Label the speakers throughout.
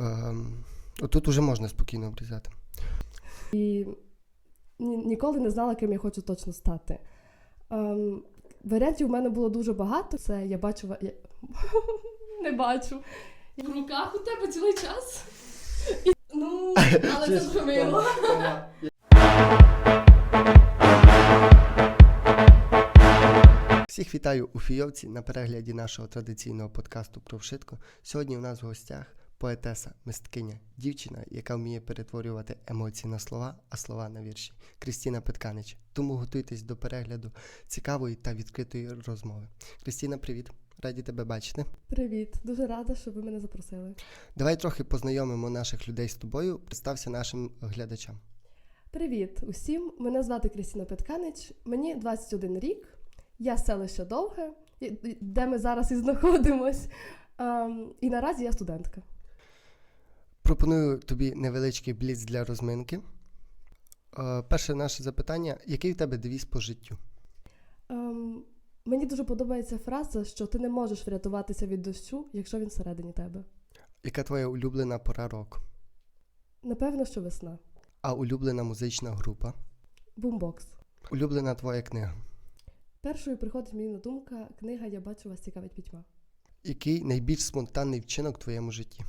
Speaker 1: Ем, Тут уже можна спокійно обрізати.
Speaker 2: І ні, ніколи не знала, ким я хочу точно стати. Ем, варіантів у мене було дуже багато. Це я бачу. Я... не бачу. В руках у тебе цілий час. І... Ну, але це мило.
Speaker 1: Всіх вітаю у Фійовці на перегляді нашого традиційного подкасту про вшитко. Сьогодні у нас в гостях поетеса, мисткиня, дівчина, яка вміє перетворювати емоції на слова, а слова на вірші. Крістіна Петканич. Тому готуйтесь до перегляду цікавої та відкритої розмови. Крістіна, привіт! Раді тебе бачити.
Speaker 2: Привіт, дуже рада, що ви мене запросили.
Speaker 1: Давай трохи познайомимо наших людей з тобою. Представся нашим глядачам.
Speaker 2: Привіт усім! Мене звати Крістіна Петканич, мені 21 рік. Я з селища Довге, де ми зараз і знаходимось. Ем, і наразі я студентка.
Speaker 1: Пропоную тобі невеличкий бліц для розминки. Е, Перше наше запитання: який в тебе девіз по життю?
Speaker 2: Ем, мені дуже подобається фраза, що ти не можеш врятуватися від дощу, якщо він всередині тебе.
Speaker 1: Яка твоя улюблена пора року?
Speaker 2: Напевно, що весна.
Speaker 1: А улюблена музична група?
Speaker 2: Бумбокс.
Speaker 1: Улюблена твоя книга?
Speaker 2: Першою приходить мені на думка книга Я бачу вас цікавить пітьма.
Speaker 1: Який найбільш спонтанний вчинок в твоєму житті?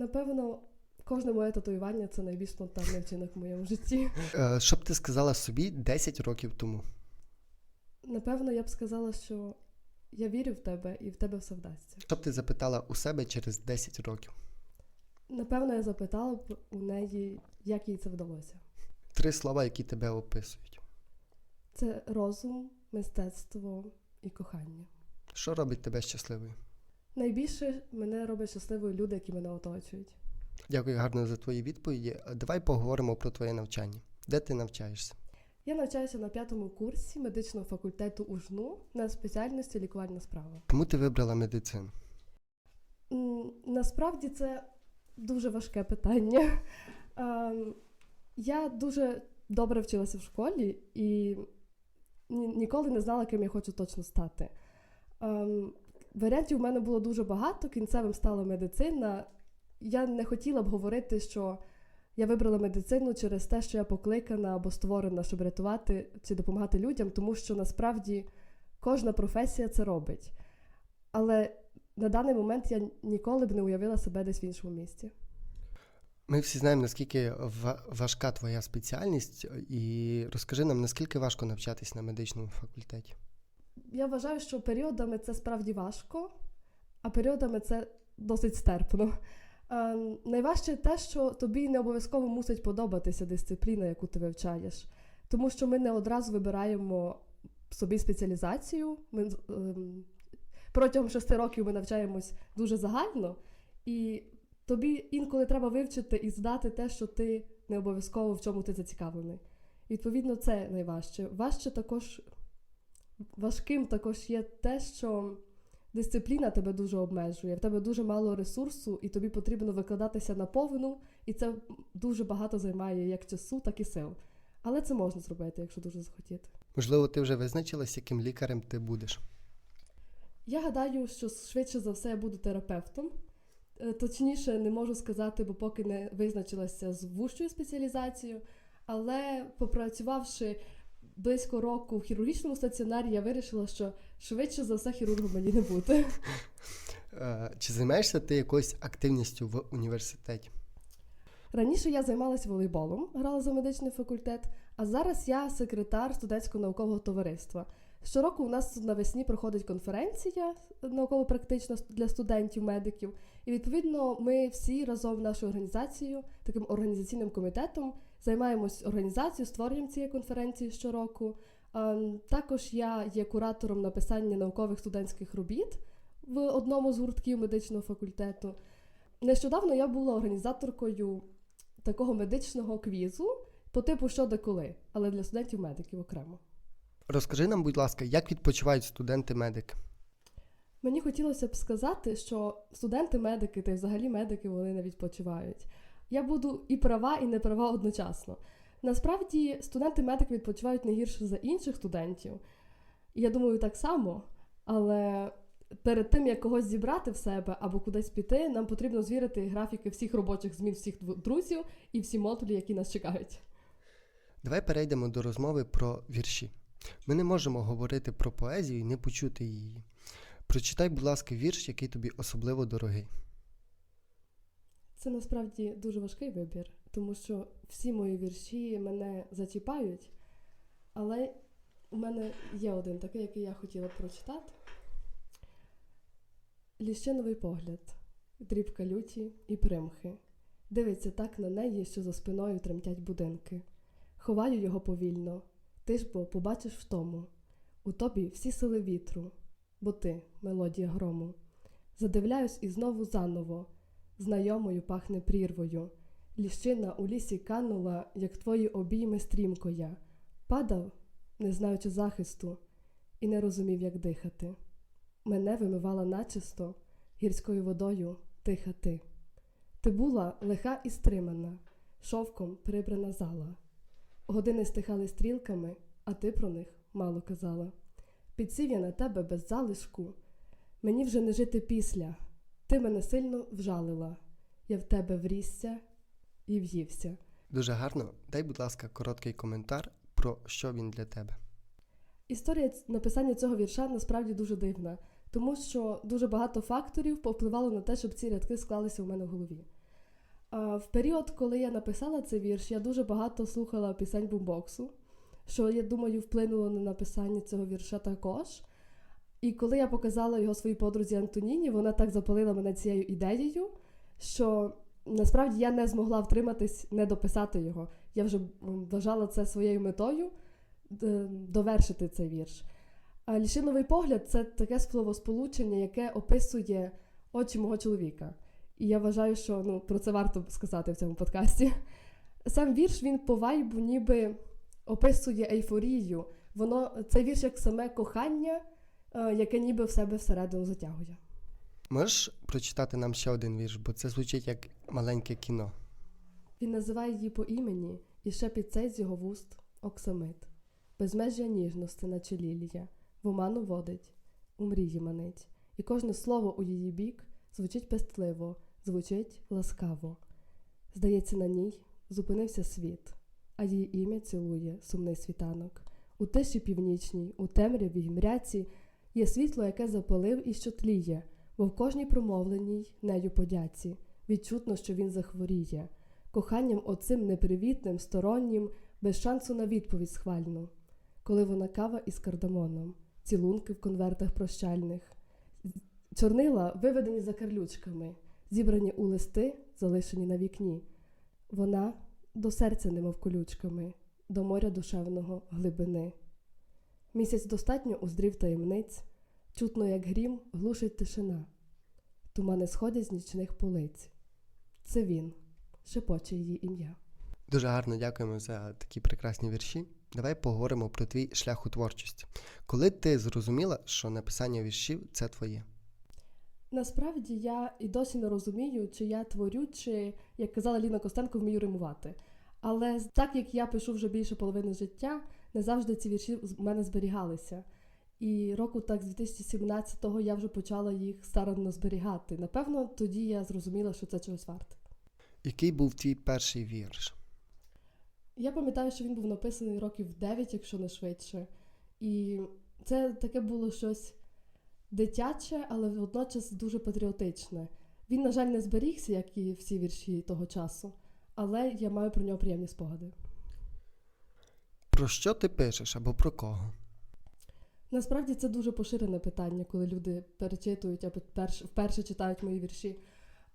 Speaker 2: Напевно, кожне моє татуювання це найбільш спонтанний вчинок в моєму житті.
Speaker 1: Е, Що б ти сказала собі 10 років тому?
Speaker 2: Напевно, я б сказала, що я вірю в тебе і в тебе все вдасться.
Speaker 1: Що б ти запитала у себе через 10 років?
Speaker 2: Напевно, я запитала б у неї, як їй це вдалося.
Speaker 1: Три слова, які тебе описують.
Speaker 2: Це розум, мистецтво і кохання.
Speaker 1: Що робить тебе щасливою?
Speaker 2: Найбільше мене роблять щасливою люди, які мене оточують.
Speaker 1: Дякую гарно за твої відповіді. Давай поговоримо про твоє навчання. Де ти навчаєшся?
Speaker 2: Я навчаюся на п'ятому курсі медичного факультету УЖНУ на спеціальності лікувальна справа.
Speaker 1: Чому ти вибрала медицину?
Speaker 2: Насправді це дуже важке питання. Ем, Я дуже добре вчилася в школі і ніколи не знала, ким я хочу точно стати. Варіантів у мене було дуже багато. Кінцевим стала медицина. Я не хотіла б говорити, що я вибрала медицину через те, що я покликана або створена, щоб рятувати чи допомагати людям, тому що насправді кожна професія це робить. Але на даний момент я ніколи б не уявила себе десь в іншому місці.
Speaker 1: Ми всі знаємо, наскільки важка твоя спеціальність, і розкажи нам, наскільки важко навчатись на медичному факультеті.
Speaker 2: Я вважаю, що періодами це справді важко, а періодами це досить стерпно. Е, найважче те, що тобі не обов'язково мусить подобатися дисципліна, яку ти вивчаєш. Тому що ми не одразу вибираємо собі спеціалізацію. Ми, ем, протягом шести років ми навчаємось дуже загально, і тобі інколи треба вивчити і здати те, що ти не обов'язково в чому ти зацікавлений. Відповідно, це найважче. Важче також важким також є те, що дисципліна тебе дуже обмежує, в тебе дуже мало ресурсу, і тобі потрібно викладатися на повну, і це дуже багато займає як часу, так і сил. Але це можна зробити, якщо дуже захотіти.
Speaker 1: Можливо, ти вже визначилась, яким лікарем ти будеш.
Speaker 2: Я гадаю, що швидше за все я буду терапевтом. Е, Точніше, не можу сказати, бо поки не визначилася з вущою спеціалізацією. Але попрацювавши близько року в хірургічному стаціонарі, я вирішила, що швидше за все хірургом мені не бути.
Speaker 1: Е, Чи займаєшся ти якоюсь активністю в університеті?
Speaker 2: Раніше я займалася волейболом, грала за медичний факультет, а зараз я секретар студентського наукового товариства. Щороку у нас навесні проходить конференція науково-практична для студентів-медиків, і відповідно ми всі разом нашою організацією, таким організаційним комітетом, займаємось організацією, створенням цієї конференції щороку. Ем, Також я є куратором написання наукових студентських робіт в одному з гуртків медичного факультету. Нещодавно я була організаторкою такого медичного квізу по типу що де коли, але для студентів-медиків окремо.
Speaker 1: Розкажи нам, будь ласка, як відпочивають студенти-медики?
Speaker 2: Мені хотілося б сказати, що студенти-медики та й взагалі медики вони не відпочивають. Я буду і права, і не права одночасно. Насправді, студенти-медики відпочивають не гірше за інших студентів. Я думаю, так само. Але перед тим, як когось зібрати в себе або кудись піти, нам потрібно звірити графіки всіх робочих змін всіх друзів і всі модулі, які нас чекають.
Speaker 1: Давай перейдемо до розмови про вірші. Ми не можемо говорити про поезію і не почути її. Прочитай, будь ласка, вірш, який тобі особливо дорогий.
Speaker 2: Це насправді дуже важкий вибір, тому що всі мої вірші мене зачіпають, але у мене є один такий, який я хотіла прочитати. Ліщиновий погляд, дрібка люті і примхи. Дивиться так на неї, що за спиною тремтять будинки. Ховаю його повільно, ти ж бо побачиш в тому. У тобі всі сили вітру, бо ти мелодія грому. Задивляюсь і знову заново. Знайомою пахне прірвою. Ліщина у лісі канула, як твої обійми стрімко я. Падав, не знаючи захисту, і не розумів, як дихати. Мене вимивала начисто гірською водою тиха ти. Ти була лиха і стримана, шовком прибрана зала. Години стихали стрілками, а ти про них мало казала. Підсів я на тебе без залишку. Мені вже не жити після. Ти мене сильно вжалила. Я в тебе врісся і в'ївся.
Speaker 1: Дуже гарно. Дай, будь ласка, короткий коментар про що він для тебе.
Speaker 2: Історія написання цього вірша насправді дуже дивна, тому що дуже багато факторів повпливало на те, щоб ці рядки склалися у мене в голові. В період, коли я написала цей вірш, я дуже багато слухала пісень бумбоксу, що я думаю вплинуло на написання цього вірша також. І коли я показала його своїй подрузі Антоніні, вона так запалила мене цією ідеєю, що насправді я не змогла втриматись, не дописати його. Я вже вважала це своєю метою довершити цей вірш. А лішиновий погляд це таке словосполучення, яке описує очі мого чоловіка. І я вважаю, що ну, про це варто сказати в цьому подкасті. Сам вірш він по вайбу ніби описує ейфорію. Воно цей вірш як саме кохання, е, яке ніби в себе всередину затягує.
Speaker 1: Можеш прочитати нам ще один вірш, бо це звучить як маленьке кіно.
Speaker 2: Він називає її по імені, і шепіт цей з його вуст оксамит. Безмежжя ніжності, наче лілія, в оману водить, у мрії манить, і кожне слово у її бік звучить пестливо, звучить ласкаво. Здається, на ній зупинився світ, а її ім'я цілує сумний світанок. У тиші північній, у темряві й мряці є світло, яке запалив і що тліє, бо в кожній промовленій нею подяці відчутно, що він захворіє коханням оцим непривітним, стороннім, без шансу на відповідь схвальну, коли вона кава із кардамоном, цілунки в конвертах прощальних, чорнила виведені за карлючками, зібрані у листи, залишені на вікні. Вона до серця немов колючками, до моря душевного глибини. Місяць достатньо уздрів таємниць, чутно, як грім, глушить тишина. Тумани сходять з нічних полиць. Це він шепоче її ім'я.
Speaker 1: Дуже гарно дякуємо за такі прекрасні вірші. Давай поговоримо про твій шлях у творчості. Коли ти зрозуміла, що написання віршів це твоє?
Speaker 2: Насправді я і досі не розумію, чи я творю, чи, як казала Ліна Костенко, вмію римувати. Але так як я пишу вже більше половини життя, не завжди ці вірші в мене зберігалися. І року так з 2017-го я вже почала їх старанно зберігати. Напевно, тоді я зрозуміла, що це чогось варте.
Speaker 1: Який був твій перший вірш?
Speaker 2: Я пам'ятаю, що він був написаний років 9, якщо не швидше. І це таке було щось дитяче, але водночас дуже патріотичне. Він, на жаль, не зберігся, як і всі вірші того часу, але я маю про нього приємні спогади.
Speaker 1: Про що ти пишеш або про кого?
Speaker 2: Насправді це дуже поширене питання, коли люди перечитують або перш, вперше читають мої вірші.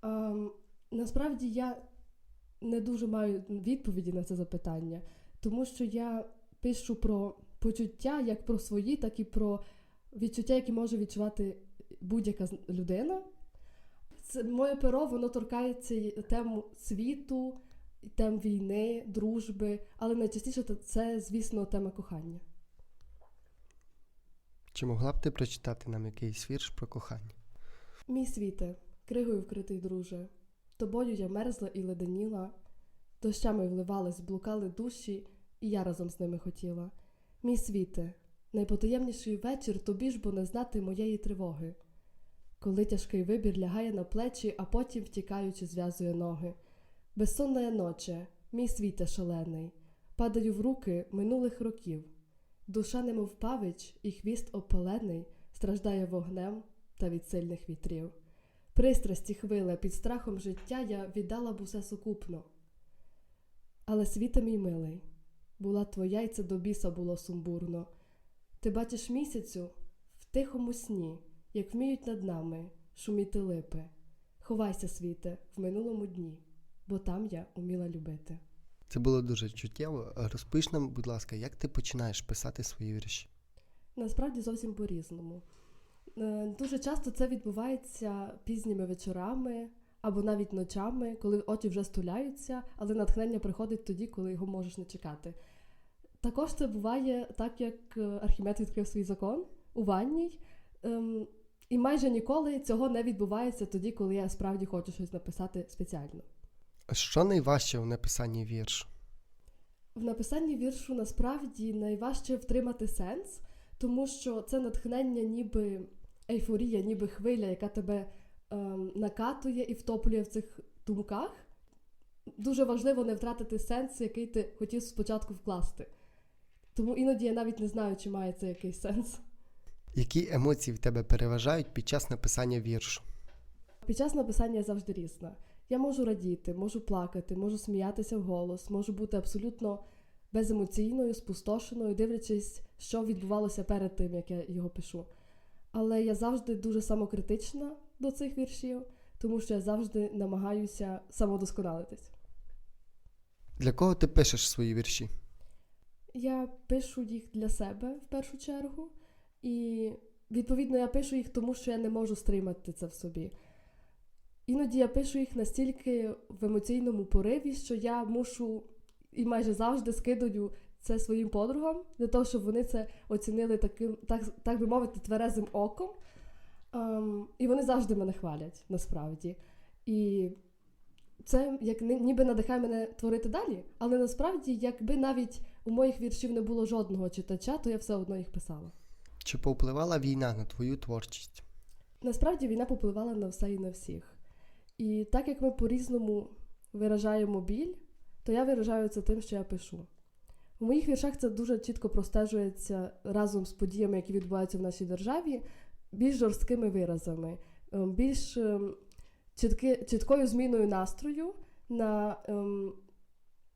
Speaker 2: Ем, насправді я не дуже маю відповіді на це запитання, тому що я пишу про почуття як про свої, так і про відчуття, які може відчувати будь-яка людина. Це моє перо, воно торкається й тем світу, тем війни, дружби, але найчастіше це- звісно, тема кохання.
Speaker 1: Чи могла б ти прочитати нам якийсь вірш про кохання?
Speaker 2: Мій світе, кригою вкритий друже, тобою я мерзла і леденіла, дощами вливались, блукали душі, і я разом з ними хотіла. Мій світе, найпотаємніший вечір тобі ж бо не знати моєї тривоги. коли тяжкий вибір лягає на плечі, а потім, втікаючи, зв'язує ноги. Безсонна ноче, мій світе шалений, падаю в руки минулих років. Душа немов павич, і хвіст опалений, страждає вогнем та від сильних вітрів. Пристрасті хвиле під страхом життя я віддала б усе сукупно. Але світе мій милий, була твоя, й це до біса було сумбурно. Ти бачиш місяцю в тихому сні, як вміють над нами шуміти липи. Ховайся, світе, в минулому дні, бо там я уміла любити.
Speaker 1: Це було дуже чуттєво. Розпиш нам, будь ласка, як ти починаєш писати свої вірші?
Speaker 2: Насправді зовсім по-різному. Е, Дуже часто це відбувається пізніми вечорами або навіть ночами, коли очі вже стуляються, але натхнення приходить тоді, коли його можеш не чекати. Також це буває так, як е, Архімед відкрив свій закон у ванній. Ем, І майже ніколи цього не відбувається тоді, коли я справді хочу щось написати спеціально.
Speaker 1: Що найважче у написанні віршу?
Speaker 2: В написанні віршу насправді найважче втримати сенс, тому що це натхнення, ніби ейфорія, ніби хвиля, яка тебе ем, накатує і втоплює в цих думках. Дуже важливо не втратити сенс, який ти хотів спочатку вкласти. Тому іноді я навіть не знаю, чи має це якийсь сенс.
Speaker 1: Які емоції в тебе переважають під час написання віршу?
Speaker 2: Під час написання я завжди різна. Я можу радіти, можу плакати, можу сміятися вголос, можу бути абсолютно беземоційною, спустошеною, дивлячись, що відбувалося перед тим, як я його пишу. Але я завжди дуже самокритична до цих віршів, тому що я завжди намагаюся самодосконалитись.
Speaker 1: Для кого ти пишеш свої вірші?
Speaker 2: Я пишу їх для себе в першу чергу, і відповідно я пишу їх, тому що я не можу стримати це в собі. Іноді я пишу їх настільки в емоційному пориві, що я мушу і майже завжди скидаю це своїм подругам для того, щоб вони це оцінили таким, так, так би мовити, тверезим оком. Ем, і вони завжди мене хвалять насправді. І це як ніби надихає мене творити далі, але насправді, якби навіть у моїх віршів не було жодного читача, то я все одно їх писала.
Speaker 1: Чи повпливала війна на твою творчість?
Speaker 2: Насправді війна попливала на все і на всіх. І так як ми по-різному виражаємо біль, то я виражаю це тим, що я пишу. У моїх віршах це дуже чітко простежується разом з подіями, які відбуваються в нашій державі, більш жорсткими виразами, ем, більш ем, чітки, чіткою зміною настрою на, ем,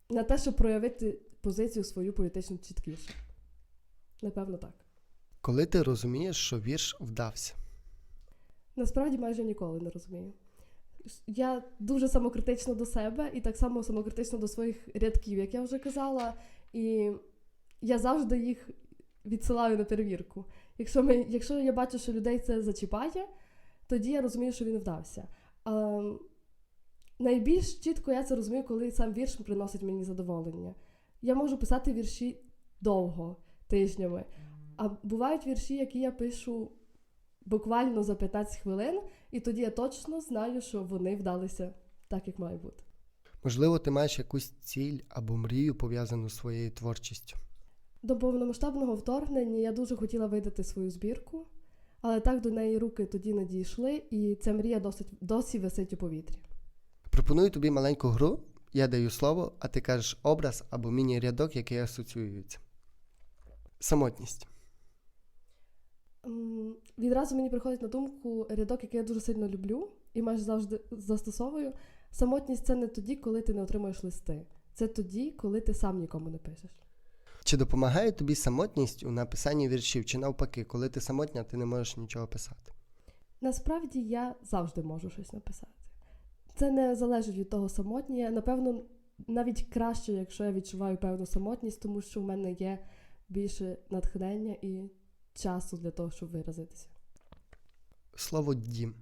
Speaker 2: на те, щоб проявити позицію свою політично чіткіше. Напевно, так.
Speaker 1: Коли ти розумієш, що вірш вдався?
Speaker 2: Насправді майже ніколи не розумію. Я дуже самокритична до себе і так само самокритична до своїх рядків, як я вже казала, і я завжди їх відсилаю на перевірку. Якщо, ми, якщо я бачу, що людей це зачіпає, тоді я розумію, що він вдався. А, найбільш чітко я це розумію, коли сам вірш приносить мені задоволення. Я можу писати вірші довго, тижнями. А бувають вірші, які я пишу буквально за 15 хвилин, і тоді я точно знаю, що вони вдалися так, як має бути.
Speaker 1: Можливо, ти маєш якусь ціль або мрію пов'язану з своєю творчістю.
Speaker 2: До повномасштабного вторгнення я дуже хотіла видати свою збірку, але так до неї руки тоді не дійшли, і ця мрія досить, досі висить у повітрі.
Speaker 1: Пропоную тобі маленьку гру. Я даю слово, а ти кажеш образ або міні-рядок, який асоціюється. Самотність.
Speaker 2: Відразу мені приходить на думку рядок, який я дуже сильно люблю і майже завжди застосовую. Самотність це не тоді, коли ти не отримуєш листи. Це тоді, коли ти сам нікому не пишеш.
Speaker 1: Чи допомагає тобі самотність у написанні віршів, чи навпаки, коли ти самотня, ти не можеш нічого писати?
Speaker 2: Насправді я завжди можу щось написати. Це не залежить від того самотнє. Напевно, навіть краще, якщо я відчуваю певну самотність, тому що в мене є більше натхнення і часу для того, щоб виразитися.
Speaker 1: Слово дім.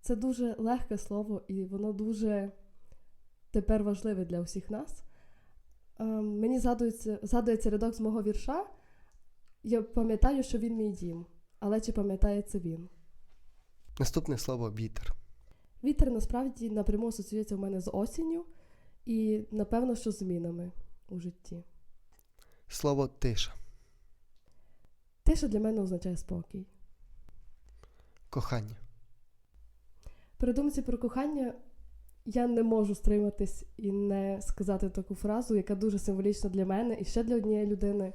Speaker 2: Це дуже легке слово, і воно дуже тепер важливе для усіх нас. Ем, Мені згадується, згадується рядок з мого вірша. Я пам'ятаю, що він мій дім, але чи пам'ятає це він?
Speaker 1: Наступне слово вітер.
Speaker 2: Вітер насправді напряму асоціюється в мене з осінню і, напевно, що змінами у житті.
Speaker 1: Слово тиша.
Speaker 2: Тиша для мене означає спокій.
Speaker 1: Кохання.
Speaker 2: При думці про кохання я не можу стриматись і не сказати таку фразу, яка дуже символічна для мене і ще для однієї людини.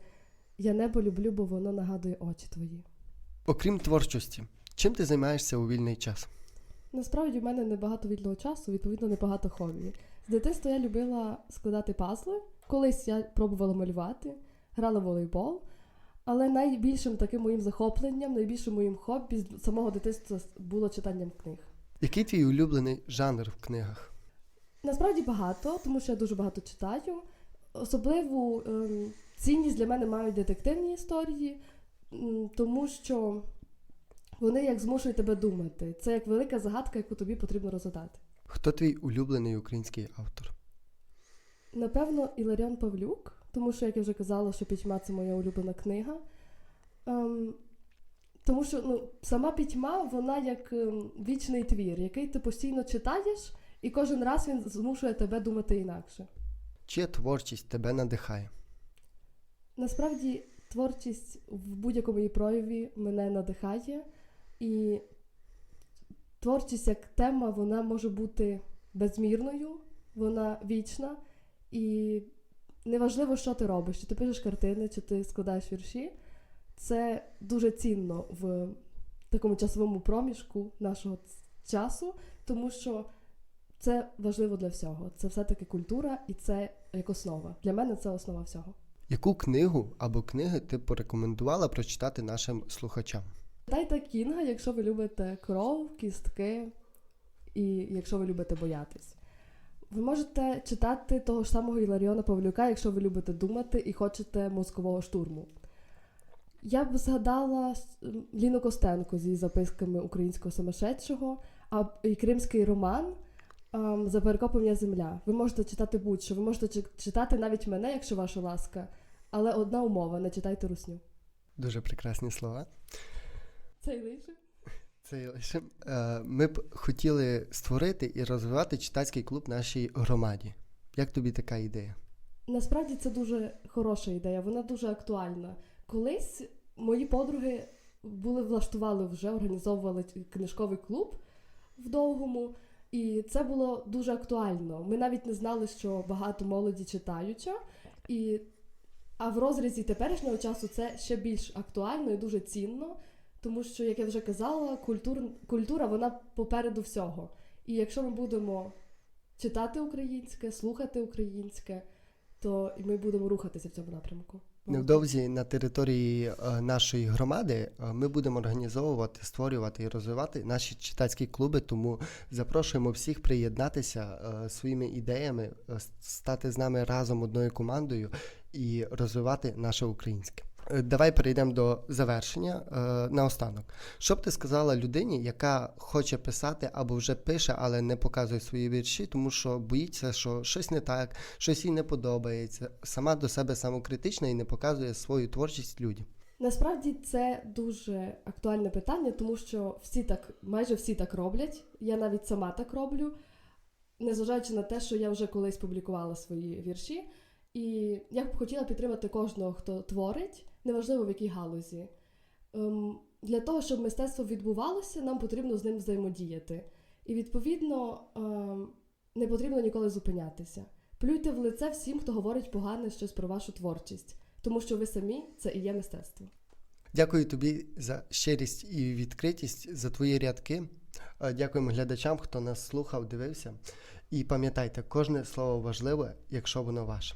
Speaker 2: Я небо люблю, бо воно нагадує очі твої.
Speaker 1: Окрім творчості, чим ти займаєшся у вільний час?
Speaker 2: Насправді в мене небагато вільного часу, відповідно, небагато хобі. З дитинства я любила складати пазли. Колись я пробувала малювати, грала в волейбол. Але найбільшим таким моїм захопленням, найбільшим моїм хобі з самого дитинства було читанням книг.
Speaker 1: Який твій улюблений жанр в книгах?
Speaker 2: Насправді багато, тому що я дуже багато читаю. Особливу ем, цінність для мене мають детективні історії, м, тому що вони як змушують тебе думати. Це як велика загадка, яку тобі потрібно розгадати.
Speaker 1: Хто твій улюблений український автор?
Speaker 2: Напевно, Іларіон Павлюк, тому що, як я вже казала, що пітьма це моя улюблена книга. Ем, тому що ну, сама пітьма, вона як ем, вічний твір, який ти постійно читаєш, і кожен раз він змушує тебе думати інакше.
Speaker 1: Чия творчість тебе надихає?
Speaker 2: Насправді, творчість в будь-якому її прояві мене надихає, і творчість як тема вона може бути безмірною, вона вічна, і неважливо, що ти робиш, чи ти пишеш картини, чи ти складаєш вірші. Це дуже цінно в такому часовому проміжку нашого часу, тому що це важливо для всього. Це все-таки культура, і це як основа. Для мене це основа всього.
Speaker 1: Яку книгу або книги ти порекомендувала прочитати нашим слухачам?
Speaker 2: Читайте Кінга, якщо ви любите кров, кістки і якщо ви любите боятись. Ви можете читати того ж самого Іларіона Павлюка, якщо ви любите думати і хочете мозкового штурму. Я б згадала Ліну Костенко зі записками українського самошедшого, а і кримський роман ем, За перекопання земля. Ви можете читати будь-що, ви можете читати навіть мене, якщо ваша ласка, але одна умова: не читайте русню.
Speaker 1: Дуже прекрасні слова.
Speaker 2: Це і лише.
Speaker 1: Це е, ми б хотіли створити і розвивати читацький клуб нашій громаді. Як тобі така ідея?
Speaker 2: Насправді це дуже хороша ідея, вона дуже актуальна. Колись мої подруги були влаштували вже, організовували книжковий клуб в довгому, і це було дуже актуально. Ми навіть не знали, що багато молоді читаюча, і, а в розрізі теперішнього часу це ще більш актуально і дуже цінно, тому що, як я вже казала, культур, культура вона попереду всього. І якщо ми будемо читати українське, слухати українське, то ми будемо рухатися в цьому напрямку.
Speaker 1: Невдовзі на території е, нашої громади е, ми будемо організовувати, створювати і розвивати наші читацькі клуби. Тому запрошуємо всіх приєднатися е, своїми ідеями, стати з нами разом одною командою і розвивати наше українське. Е, Давай перейдемо до завершення е, наостанок. Що б ти сказала людині, яка хоче писати або вже пише, але не показує свої вірші, тому що боїться, що щось не так, щось їй не подобається, сама до себе самокритична і не показує свою творчість людям.
Speaker 2: Насправді це дуже актуальне питання, тому що всі так, майже всі так роблять. Я навіть сама так роблю, незважаючи на те, що я вже колись публікувала свої вірші. І я б хотіла підтримати кожного, хто творить, неважливо в якій галузі. Ем, для того, щоб мистецтво відбувалося, нам потрібно з ним взаємодіяти. І відповідно ем, не потрібно ніколи зупинятися. Плюйте в лице всім, хто говорить погане щось про вашу творчість, тому що ви самі це і є мистецтво.
Speaker 1: Дякую тобі за щирість і відкритість, за твої рядки. Е, Дякуємо глядачам, хто нас слухав, дивився. І пам'ятайте, кожне слово важливе, якщо воно ваше.